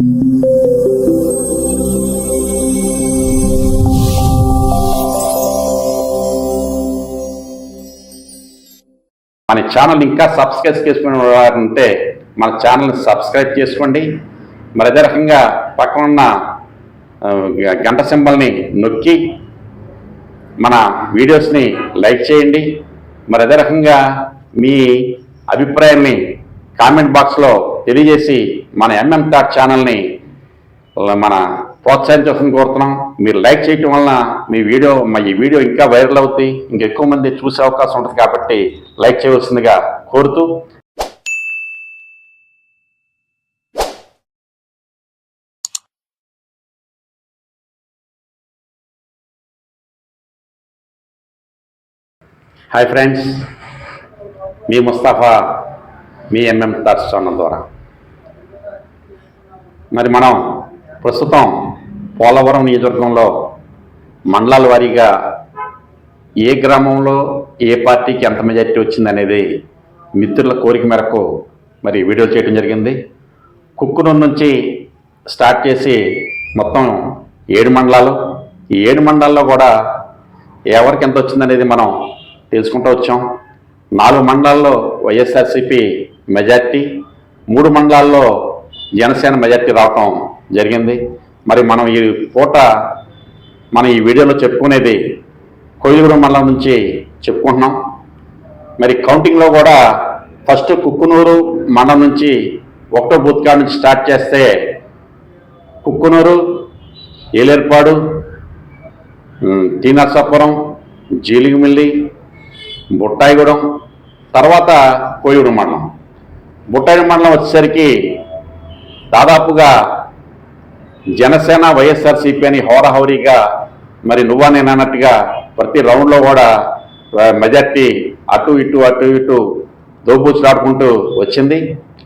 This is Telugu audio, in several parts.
మన ఛానల్ ఇంకా సబ్స్క్రైబ్ చేసుకునే వారంటే మన ఛానల్ని సబ్స్క్రైబ్ చేసుకోండి. మరి అదే రకంగా పక్కన ఉన్న గంట సింబల్ని నొక్కి మన వీడియోస్ని లైక్ చేయండి. మరి అదే రకంగా మీ అభిప్రాయాన్ని కామెంట్ బాక్స్లో తెలియజేసి మన ఎంఎం టాక్ ఛానల్ని మన ప్రోత్సహించాల్సింది కోరుతున్నాం. మీరు లైక్ చేయటం వలన మీ వీడియో మా ఈ వీడియో ఇంకా వైరల్ అవుతుంది ఇంకా ఎక్కువ మంది చూసే అవకాశం ఉంటుంది కాబట్టి లైక్ చేయవలసిందిగా కోరుతూ హాయ్ ఫ్రెండ్స్ మీ ముస్తాఫా మీ ఎంఎం టాక్స్ ఛానల్ ద్వారా. మరి మనం ప్రస్తుతం పోలవరం నియోజకవర్గంలో మండలాల వారీగా ఏ గ్రామంలో ఏ పార్టీకి ఎంత మెజార్టీ వచ్చిందనేది మిత్రుల కోరిక మేరకు మరి వీడియో చేయడం జరిగింది. కుక్కునూరు నుంచి స్టార్ట్ చేసి మొత్తం ఏడు మండలాలు. ఈ ఏడు మండలాల్లో కూడా ఎవరికి ఎంత వచ్చిందనేది మనం తెలుసుకుంటూ వచ్చాం. నాలుగు మండలాల్లో వైఎస్ఆర్సీపీ మెజార్టీ మూడు మండలాల్లో జనసేన మెజార్టీ రావటం జరిగింది. మరి మనం ఈ పూట మనం ఈ వీడియోలో చెప్పుకునేది కొయ్యూరు మండలం నుంచి చెప్పుకుంటున్నాం. మరి కౌంటింగ్లో కూడా ఫస్ట్ కుక్కునూరు మండలం నుంచి ఒకటో బూత్ కాడ నుంచి స్టార్ట్ చేస్తే కుక్కునూరు ఏలేర్పాడు ఉమ్, టీ నరసాపురం జీలిగిమిల్లి బుట్టాయిగూడెం తర్వాత కోయిగూడెం మండలం. బుట్టాయి మండలం వచ్చేసరికి దాదాపుగా జనసేన వైఎస్ఆర్సీపీ అని హోరాహోరీగా మరి నువ్వా నేనన్నట్టుగా ప్రతి రౌండ్లో కూడా మెజార్టీ అటు ఇటు అటు ఇటు దోబూచులాడుకుంటూ వచ్చింది.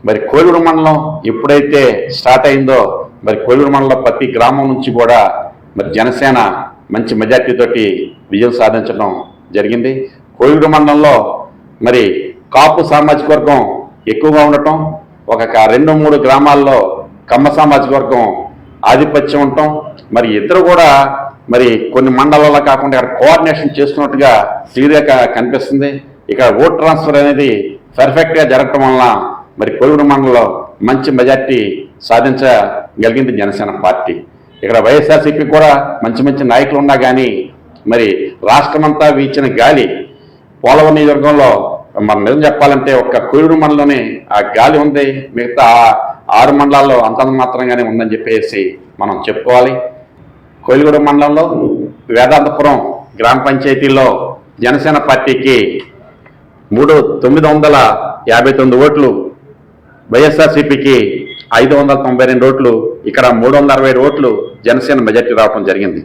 మరి కోయిలూరు మండలం ఎప్పుడైతే స్టార్ట్ అయిందో మరి కోయిలూరు మండలం ప్రతి గ్రామం నుంచి కూడా మరి జనసేన మంచి మెజార్టీతోటి విజయం సాధించడం జరిగింది. కోయిలూరు మండలంలో మరి కాపు సామాజిక వర్గం ఎక్కువగా ఉండటం ఒక రెండు మూడు గ్రామాల్లో కమ్మ సామాజిక వర్గం ఆధిపత్యం ఉండటం మరి ఇద్దరు కూడా మరి కొన్ని మండలాల్లో కాకుండా ఇక్కడ కోఆర్డినేషన్ చేస్తున్నట్టుగా క్లియర్గా కనిపిస్తుంది. ఇక్కడ ఓట్ ట్రాన్స్ఫర్ అనేది పర్ఫెక్ట్గా జరగటం వలన మరి కొలువురు మండలంలో మంచి మెజార్టీ సాధించగలిగింది జనసేన పార్టీ. ఇక్కడ వైఎస్ఆర్సీపీ కూడా మంచి మంచి నాయకులు ఉన్నా కానీ మరి రాష్ట్రమంతా వీచిన గాలి పోలవరం నియోజకవర్గంలో మనం నిజం చెప్పాలంటే ఒక్క కోయూరు మండలంలోనే ఆ గాలి ఉంది. మిగతా ఆరు మండలాల్లో అంతంత మాత్రంగానే ఉందని చెప్పేసి మనం చెప్పుకోవాలి. కోయిలగూడ మండలంలో వేదాంతపురం గ్రామ పంచాయతీలో జనసేన పార్టీకి మూడు తొమ్మిది వందల యాభై తొమ్మిది ఓట్లు వైఎస్ఆర్సీపీకి ఐదు వందల తొంభై రెండు ఓట్లు ఇక్కడ మూడు వందల అరవై ఓట్లు జనసేన మెజార్టీ రావడం జరిగింది.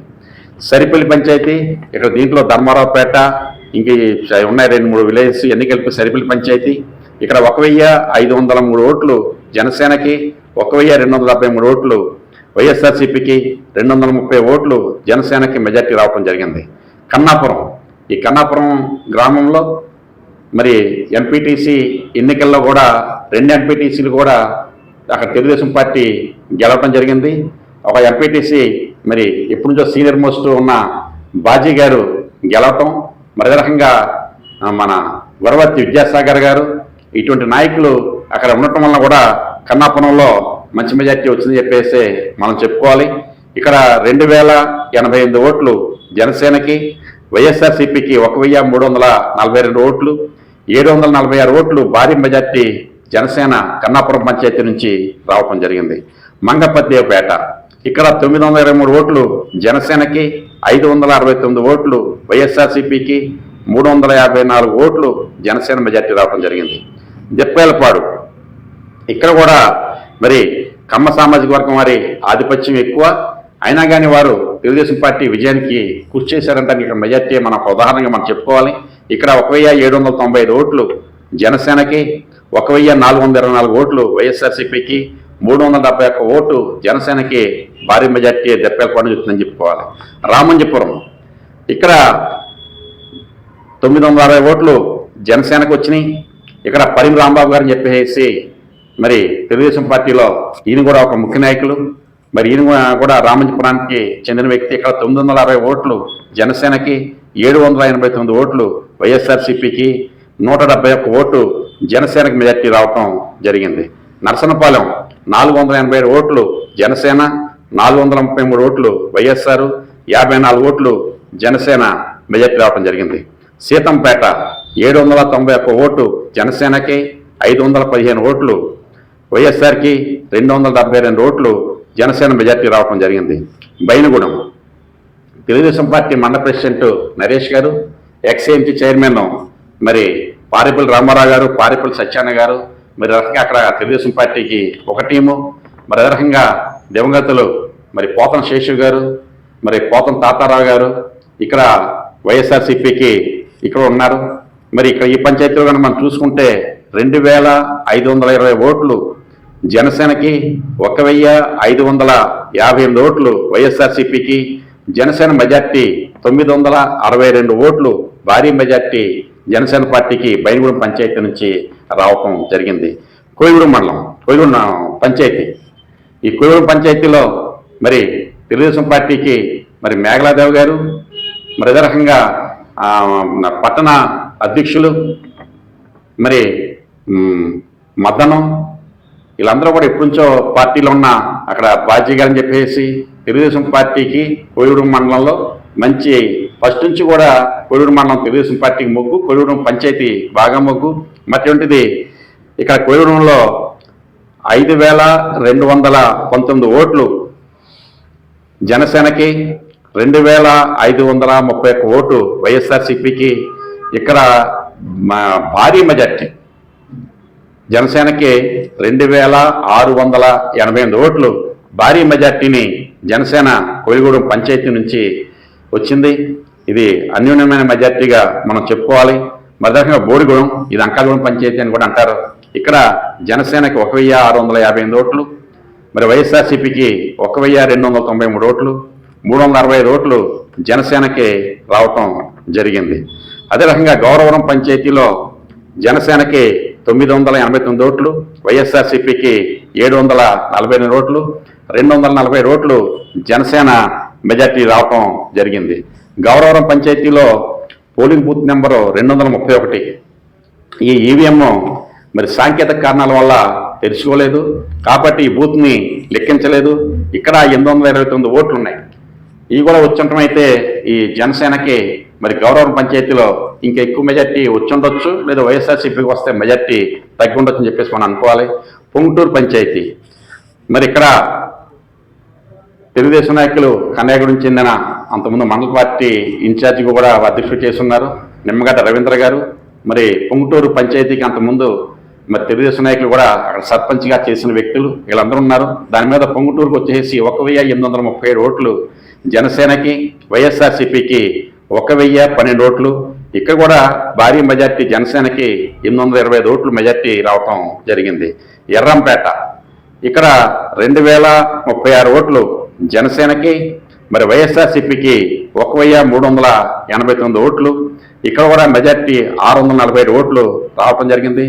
సరిపల్లి పంచాయతీ ఇక్కడ దీంట్లో ధర్మారావుపేట ఇంక ఉన్నాయి రెండు మూడు విలేజెస్ ఎన్ని కలిపి సరిపల్లి పంచాయతీ. ఇక్కడ ఒక వెయ్యి ఐదు వందల మూడు ఓట్లు జనసేనకి ఒక వెయ్యి రెండు వందల డెబ్బై మూడు ఓట్లు వైఎస్ఆర్సీపీకి రెండు వందల ముప్పై ఓట్లు జనసేనకి మెజార్టీ రావడం జరిగింది. కన్నాపురం ఈ కన్నాపురం గ్రామంలో మరి ఎంపీటీసీ ఎన్నికల్లో కూడా రెండు ఎంపీటీసీలు కూడా అక్కడ తెలుగుదేశం పార్టీ గెలవడం జరిగింది. ఒక ఎంపీటీసీ మరి ఎప్పటి నుంచో సీనియర్ మోస్ట్ ఉన్న బాజీ గారు గెలవటం మరి రకంగా మన వరవర్తి విద్యాసాగర్ గారు ఇటువంటి నాయకులు అక్కడ ఉండటం వల్ల కూడా కన్నాపురంలో మంచి మెజార్టీ వచ్చిందని చెప్పేసి మనం చెప్పుకోవాలి. ఇక్కడ రెండు వేల ఎనభై ఎనిమిది ఓట్లు జనసేనకి వైఎస్ఆర్సీపీకి ఒక వెయ్యి మూడు వందల నలభై రెండు ఓట్లు ఏడు వందల నలభై ఆరు ఓట్లు భారీ మెజార్టీ జనసేన కన్నాపురం పంచాయతీ నుంచి రావటం జరిగింది. మంగపద్దేవపేట ఇక్కడ తొమ్మిది వందల ఇరవై మూడు ఓట్లు జనసేనకి ఐదు వందల అరవై తొమ్మిది ఓట్లు వైఎస్ఆర్సీపీకి మూడు వందల యాభై నాలుగు ఓట్లు జనసేన మెజార్టీ రావడం జరిగింది. జప్పేలపాడు ఇక్కడ కూడా మరి కమ్మ సామాజిక వర్గం వారి ఆధిపత్యం ఎక్కువ. అయినా కానీ వారు తెలుగుదేశం పార్టీ విజయానికి కృషి చేశారంటే ఇక్కడ మెజార్టీ మనం ఉదాహరణగా మనం చెప్పుకోవాలి. ఇక్కడ ఒక వెయ్యి ఏడు వందల తొంభై ఐదు ఓట్లు జనసేనకి ఒక వెయ్యి నాలుగు వందల ఇరవై నాలుగు ఓట్లు వైఎస్ఆర్సీపీకి మూడు వందల డెబ్బై ఒక్క ఓటు జనసేనకి భారీ మెజార్టీ దెప్పేలపాటు చెప్తుందని చెప్పుకోవాలి. రామంజపురం. ఇక్కడ తొమ్మిది వందల అరవై ఓట్లు జనసేనకు వచ్చినాయి. ఇక్కడ పరిమి రాంబాబు గారిని చెప్పేసి మరి తెలుగుదేశం పార్టీలో ఈయన కూడా ఒక ముఖ్య నాయకులు. మరి ఈయన కూడా- రామంజపురానికి చెందిన వ్యక్తి. ఇక్కడ తొమ్మిది వందల అరవై ఓట్లు జనసేనకి ఏడు వందల ఎనభై తొమ్మిది ఓట్లు వైఎస్ఆర్సీపీకి నూట డెబ్బై ఒక్క ఓటు జనసేనకి మెజార్టీ రావటం జరిగింది. నరసనపాలెం నాలుగు వందల ఎనభై ఓట్లు జనసేన నాలుగు వందల ముప్పై మూడు ఓట్లు వైఎస్ఆర్ యాభై నాలుగు ఓట్లు జనసేన మెజార్టీ రావడం జరిగింది. సీతంపేట ఏడు వందల తొంభై ఒక్క ఓటు జనసేనకి ఐదు వందల పదిహేను ఓట్లు వైఎస్ఆర్కి రెండు వందల డెబ్బై రెండు ఓట్లు జనసేన మెజార్టీ రావడం జరిగింది. బైనగూడెం. తెలుగుదేశం పార్టీ మండల ప్రెసిడెంట్ నరేష్ గారు ఎక్స్ఏఎంసీ చైర్మన్ మరి పారిపల్లి రామారావు గారు పారిపల్లి సత్యాన్న గారు మరి రకంగా అక్కడ తెలుగుదేశం పార్టీకి ఒక టీము మరి అదే రకంగా దివంగతులు మరి పోతం శేషు గారు మరి పోతం తాతారావు గారు ఇక్కడ వైఎస్ఆర్సీపీకి ఇక్కడ ఉన్నారు. మరి ఇక్కడ ఈ పంచాయతీలో కనుక మనం చూసుకుంటే రెండు వేల ఐదు వందల ఇరవై ఓట్లు జనసేనకి ఒక వెయ్యి ఐదు వందల యాభై ఎనిమిది ఓట్లు వైఎస్ఆర్సీపీకి జనసేన మెజార్టీ తొమ్మిది వందల అరవై రెండు ఓట్లు భారీ మెజార్టీ జనసేన పార్టీకి బైనగూడెం పంచాయతీ నుంచి రావటం జరిగింది. కోయిగూడెం మండలం కోయిగూడెం పంచాయతీ. ఈ కోయిగూడెం పంచాయతీలో మరి తెలుగుదేశం పార్టీకి మరి మేఘలాదేవి గారు మరి అదే రకంగా పట్టణ అధ్యక్షులు మరి మద్దనం వీళ్ళందరూ కూడా ఎప్పటి నుంచో పార్టీలో ఉన్న అక్కడ బాజీ గారని చెప్పేసి తెలుగుదేశం పార్టీకి కోయిగూడెం మండలంలో మంచి ఫస్ట్ నుంచి కూడా కొడూరు మండలం తెలుగుదేశం పార్టీకి మొగ్గు కోయిగూడెం పంచాయతీ బాగా మొగ్గు. మటువంటిది ఇక్కడ కోయిగూడెంలో ఐదు వేల రెండు వందల పంతొమ్మిది ఓట్లు జనసేనకి రెండు వేల ఐదు వందల ముప్పై ఒక్క ఓటు వైఎస్ఆర్సిపికి ఇక్కడ మా- భారీ మెజార్టీ జనసేనకి రెండు వేల ఆరు వందల ఎనభై ఎనిమిది ఓట్లు భారీ మెజార్టీని జనసేన కోయిగూడెం పంచాయతీ నుంచి వచ్చింది. ఇది అన్యూన్యమైన మెజార్టీగా మనం చెప్పుకోవాలి. మరొక బోడిగూడెం ఇది అంకాలగూడెం పంచాయతీ అని కూడా అంటారు. ఇక్కడ జనసేనకి ఒక వెయ్యి ఆరు వందల యాభై ఎనిమిది ఓట్లు మరి వైఎస్ఆర్సీపీకి ఒక వెయ్యి రెండు వందల తొంభై మూడు ఓట్లు మూడు వందల అరవై ఐదు ఓట్లు జనసేనకి రావటం జరిగింది. అదే రకంగా గౌరవరం పంచాయతీలో జనసేనకి తొమ్మిది వందల ఎనభై తొమ్మిది ఓట్లు వైఎస్ఆర్సీపీకి ఏడు వందల నలభై ఎనిమిది ఓట్లు రెండు వందల నలభై ఓట్లు జనసేన మెజార్టీ రావటం జరిగింది. గౌరవరం పంచాయతీలో పోలింగ్ బూత్ నెంబరు రెండు వందల ముప్పై ఒకటి ఈ ఈవీఎం మరి సాంకేతిక కారణాల వల్ల తెలుసుకోలేదు. కాబట్టి ఈ బూత్ని లెక్కించలేదు. ఇక్కడ ఎనిమిది వందల ఇరవై తొమ్మిది ఓట్లు ఉన్నాయి ఇవి కూడా వచ్చుండటం అయితే ఈ జనసేనకి మరి గౌరవం పంచాయతీలో ఇంకా ఎక్కువ మెజార్టీ వచ్చుండొచ్చు. లేదా వైఎస్ఆర్సీపీకి వస్తే మెజార్టీ తగ్గి ఉండొచ్చు అని చెప్పేసి మనం అనుకోవాలి. పొంగుటూరు పంచాయతీ. మరి ఇక్కడ తెలుగుదేశం నాయకులు కన్యాగూడెం చెందిన అంతకుముందు మండల పార్టీ ఇన్ఛార్జిగా కూడా అధ్యక్షుడు చేస్తున్నారు. నిమ్మగడ్డ రవీంద్ర గారు మరి పొంగుటూరు పంచాయతీకి అంతకుముందు మరి తెలుగుదేశం నాయకులు కూడా అక్కడ సర్పంచ్గా చేసిన వ్యక్తులు వీళ్ళందరూ ఉన్నారు. దాని మీద పొంగుటూరుకు వచ్చేసి ఒక వెయ్యి ఎనిమిది వందల ముప్పై ఏడు ఓట్లు జనసేనకి వైఎస్ఆర్సీపీకి ఒక వెయ్యి పన్నెండు ఓట్లు. ఇక్కడ కూడా భారీ మెజార్టీ జనసేనకి ఎనిమిది వందల ఇరవై ఐదు ఓట్లు మెజార్టీ రావటం జరిగింది. ఎర్రంపేట. ఇక్కడ రెండు వేల ముప్పై ఆరు ఓట్లు జనసేనకి మరి వైఎస్ఆర్సీపీకి ఒక వెయ్యి మూడు వందల ఎనభై తొమ్మిది ఓట్లు ఇక్కడ కూడా మెజార్టీ ఆరు వందల నలభై ఏడు ఓట్లు రావటం జరిగింది.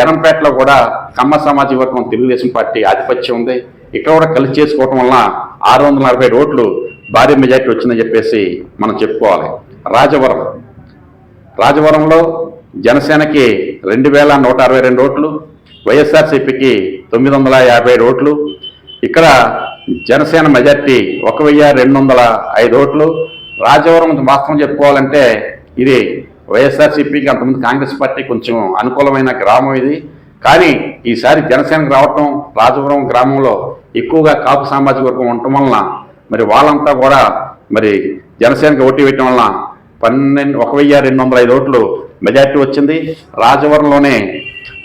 ఎరంపేటలో కూడా కమ్మ సామాజిక వర్గం తెలుగుదేశం పార్టీ ఆధిపత్యం ఉంది. ఇక్కడ కూడా కలిసి చేసుకోవటం వలన ఆరు వందల నలభై ఓట్లు భారీ మెజార్టీ వచ్చిందని చెప్పేసి మనం చెప్పుకోవాలి. రాజవరం. రాజవరంలో జనసేనకి రెండు వేల నూట అరవై రెండు ఓట్లు వైఎస్ఆర్సీపీకి తొమ్మిది వందల యాభై ఏడు ఓట్లు. ఇక్కడ జనసేన మెజార్టీ ఒక వెయ్యి రెండు వందల ఐదు ఓట్లు. రాజవరం వాస్తవం చెప్పుకోవాలంటే ఇది వైఎస్ఆర్సీపీకి అంతకుముందు కాంగ్రెస్ పార్టీ కొంచెం అనుకూలమైన గ్రామం ఇది. కానీ ఈసారి జనసేనకు రావటం రాజవరం గ్రామంలో ఎక్కువగా కాపు సామాజిక వర్గం ఉండటం వలన మరి వాళ్ళంతా కూడా మరి జనసేనకి ఓటు వేయటం వలన పన్నెండు ఒక వెయ్యి రెండు వందల ఐదు ఓట్లు మెజార్టీ వచ్చింది. రాజవరంలోనే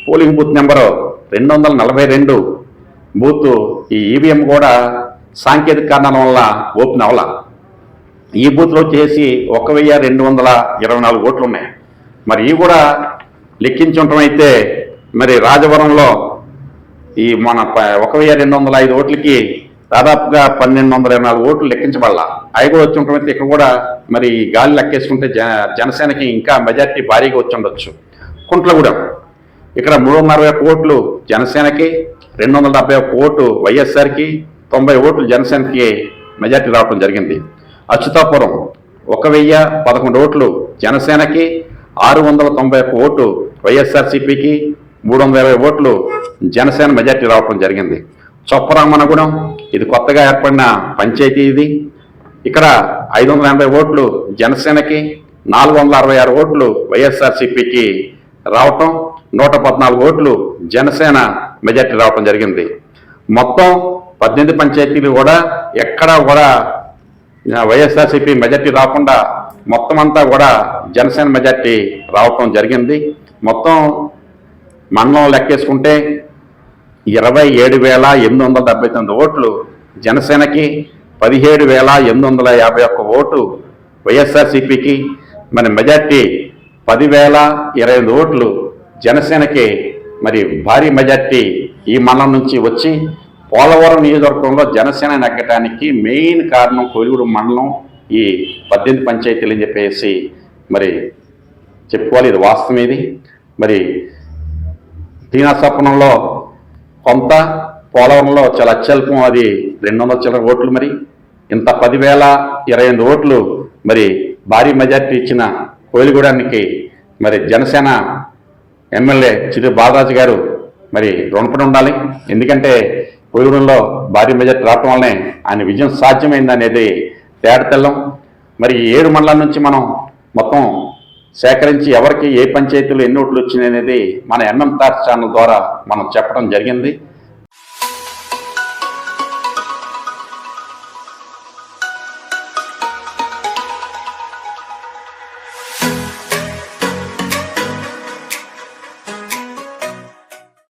పోలింగ్ బూత్ నెంబరు రెండు వందల నలభై రెండు బూత్ ఈ ఈవీఎం కూడా సాంకేతిక కారణాల వల్ల ఓపెన్ అవ్వాల. ఈ బూత్లో చేసి ఒక వెయ్యి రెండు వందల ఇరవై నాలుగు ఓట్లు ఉన్నాయి. మరి ఇవి కూడా లెక్కించటం అయితే మరి రాజవరంలో ఈ మన ప- ఒక వెయ్యి రెండు వందల ఐదు ఓట్లకి దాదాపుగా పన్నెండు వందల ఇరవై నాలుగు ఓట్లు లెక్కించబడాల. అవి కూడా వచ్చి ఉండటం అయితే ఇక్కడ కూడా మరి ఈ గాలి లెక్కేసుకుంటే జన జనసేనకి ఇంకా మెజార్టీ భారీగా వచ్చి ఉండొచ్చు. కుంట్లగూడెం. ఇక్కడ మూడు వందల అరవై ఓట్లు జనసేనకి రెండు వందల డెబ్బై ఒక్క వైఎస్ఆర్కి తొంభై ఓట్లు జనసేనకి మెజార్టీ రావడం జరిగింది. అచ్యుతాపురం ఒక వెయ్యి పదకొండు ఓట్లు జనసేనకి ఆరు వందల తొంభై ఒక్క ఓటు వైఎస్ఆర్సీపీకి మూడు వందల ఇరవై ఓట్లు జనసేన మెజార్టీ రావడం జరిగింది. చొప్పరామనగూడెం ఇది కొత్తగా ఏర్పడిన పంచాయతీ ఇది. ఇక్కడ ఐదు వందల ఎనభై ఓట్లు జనసేనకి నాలుగు వందల అరవై ఆరు ఓట్లు వైఎస్ఆర్సీపీకి రావటం. నూట పద్నాలుగు ఓట్లు జనసేన మెజార్టీ రావటం జరిగింది. మొత్తం పద్దెనిమిది పంచాయతీలు కూడా ఎక్కడా కూడా వైఎస్ఆర్సీపీ మెజార్టీ రాకుండా మొత్తం అంతా కూడా జనసేన మెజార్టీ రావటం జరిగింది. మొత్తం మండలం లెక్కేసుకుంటే ఇరవై ఏడు వేల ఎనిమిది వందల డెబ్బై తొమ్మిది ఓట్లు జనసేనకి పదిహేడు వేల ఎనిమిది వందల యాభై ఒక్క ఓటు వైఎస్ఆర్సీపీకి. మన మెజార్టీ పదివేల ఇరవై ఐదు ఓట్లు జనసేనకి మరి భారీ మెజార్టీ ఈ మండలం నుంచి వచ్చి పోలవరం నియోజకవర్గంలో జనసేన నెగ్గటానికి మెయిన్ కారణం కోలిగూడు మండలం ఈ పద్దెనిమిది పంచాయతీలు అని చెప్పేసి మరి చెప్పుకోవాలి. ఇది వాస్తవం ఇది. మరి దీనాసపనంలో కొంత పోలవరంలో చాలా అత్యల్పం అది రెండు వందల చిల్లర ఓట్లు మరి. ఇంత పదివేల ఇరవై ఎనిమిది ఓట్లు మరి భారీ మెజార్టీ ఇచ్చిన కోయిలగూడానికి మరి జనసేన ఎమ్మెల్యే చిరు బాలరాజు గారు మరి రుణపడి ఉండాలి. ఎందుకంటే కోయిలగూడెంలో భారీ మెజార్టీ రావటం వల్లనే ఆయన విజయం సాధ్యమైంది అనేది తేడతెల్లం మరి ఏడు మండలాల నుంచి మనం మొత్తం సేకరించి ఎవరికి ఏ పంచాయతీలు ఎన్ని ఓట్లు వచ్చినాయి అనేది మన ఎంఎం తార్ ఛానల్ ద్వారా మనం చెప్పడం జరిగింది.